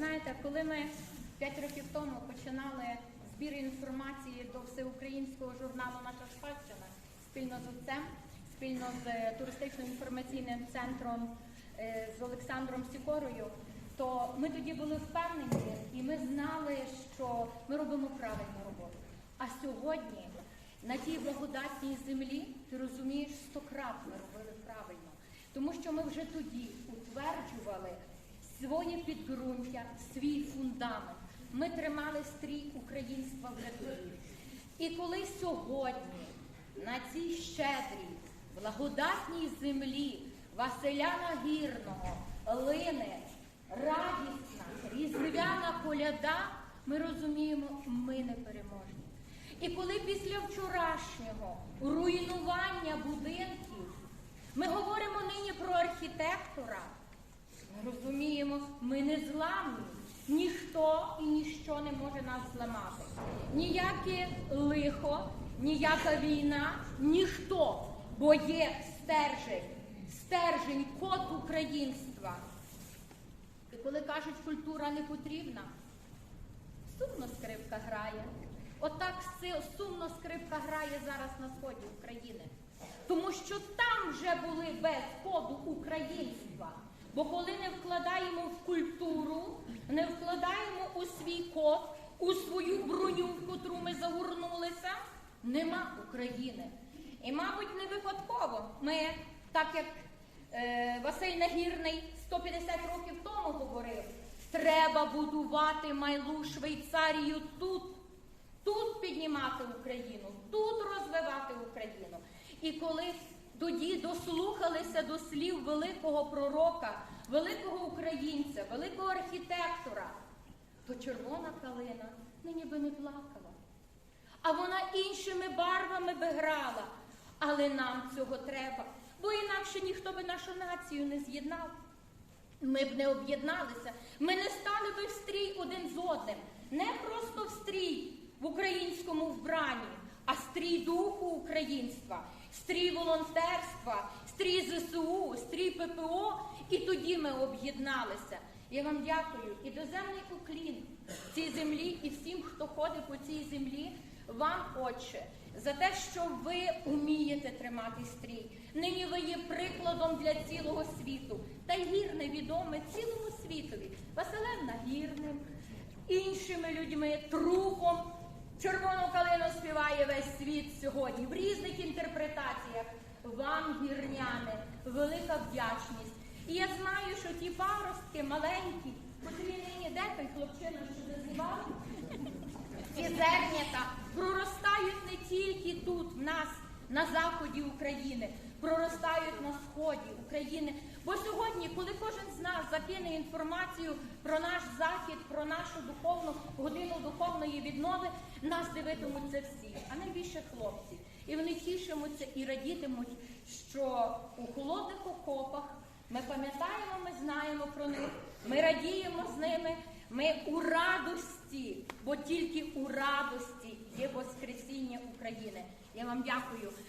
знаєте, коли ми 5 років тому починали збір інформації до всеукраїнського журналу Наша спадщина спільно з отцем, спільно з е, туристично-інформаційним центром е, з Олександром Сікорою, то ми тоді були впевнені і ми знали, що ми робимо правильну роботу. А сьогодні на тій благодатній землі ти розумієш стократ ми робили правильно, тому що ми вже тоді утверджували своє підґрунтя, свій фундамент. Ми тримали стрій українства вже тоді. І коли сьогодні на цій щедрій, благодатній землі Василя Нагірного лине радісна, різдвяна коляда, ми розуміємо, ми не переможні. І коли після вчорашнього руйнування будинків ми говоримо нині про архітектора, розуміємо, ми не зламні. Ніхто і ніщо не може нас зламати. Ніяке лихо, ніяка війна, ніхто, бо є стержень, стержень, код українства. І коли кажуть, культура не потрібна, сумно скрипка грає. Отак сумно скрипка грає зараз на сході України. Тому що там вже були без коду українства. Бо коли не вкладаємо в культуру, не вкладаємо у свій код, у свою броню, в котру ми загорнулися, нема України. І, мабуть, не випадково ми, так як е, Василь Нагірний 150 років тому говорив, треба будувати майлу Швейцарію тут. Тут піднімати Україну, тут розвивати Україну. І коли тоді дослухалися до слів великого пророка, великого українця, великого архітектора, то червона калина нині би не плакала. А вона іншими барвами би грала. Але нам цього треба, бо інакше ніхто би нашу націю не з'єднав. Ми б не об'єдналися, ми не стали би в стрій один з одним. Не просто в стрій в українському вбранні, а стрій духу українства, стрій волонтерства, стрій ЗСУ, стрій ППО. І тоді ми об'єдналися. Я вам дякую і доземний уклін цій землі, і всім, хто ходить по цій землі, вам, Отче, за те, що ви умієте тримати стрій. Нині ви є прикладом для цілого світу. Та гірне відоме цілому світові. Василем Нагірним, іншими людьми, трупом. Червону калину співає весь світ сьогодні в різних інтерпретаціях. Вам, гірняни, велика вдячність. І я знаю, що ті паростки маленькі, котрі нині де той хлопчина, що зазивав, ці зернята проростають не тільки тут, в нас, на заході України, проростають на сході України. Бо сьогодні, коли кожен з нас закине інформацію про наш захід, про нашу духовну годину духовної віднови, нас дивитимуться всі, а найбільше хлопці. І вони тішимуться і радітимуть, що у холодних окопах ми пам'ятаємо, ми знаємо про них, ми радіємо з ними. Ми у радості, бо тільки у радості є Воскресіння України. Я вам дякую.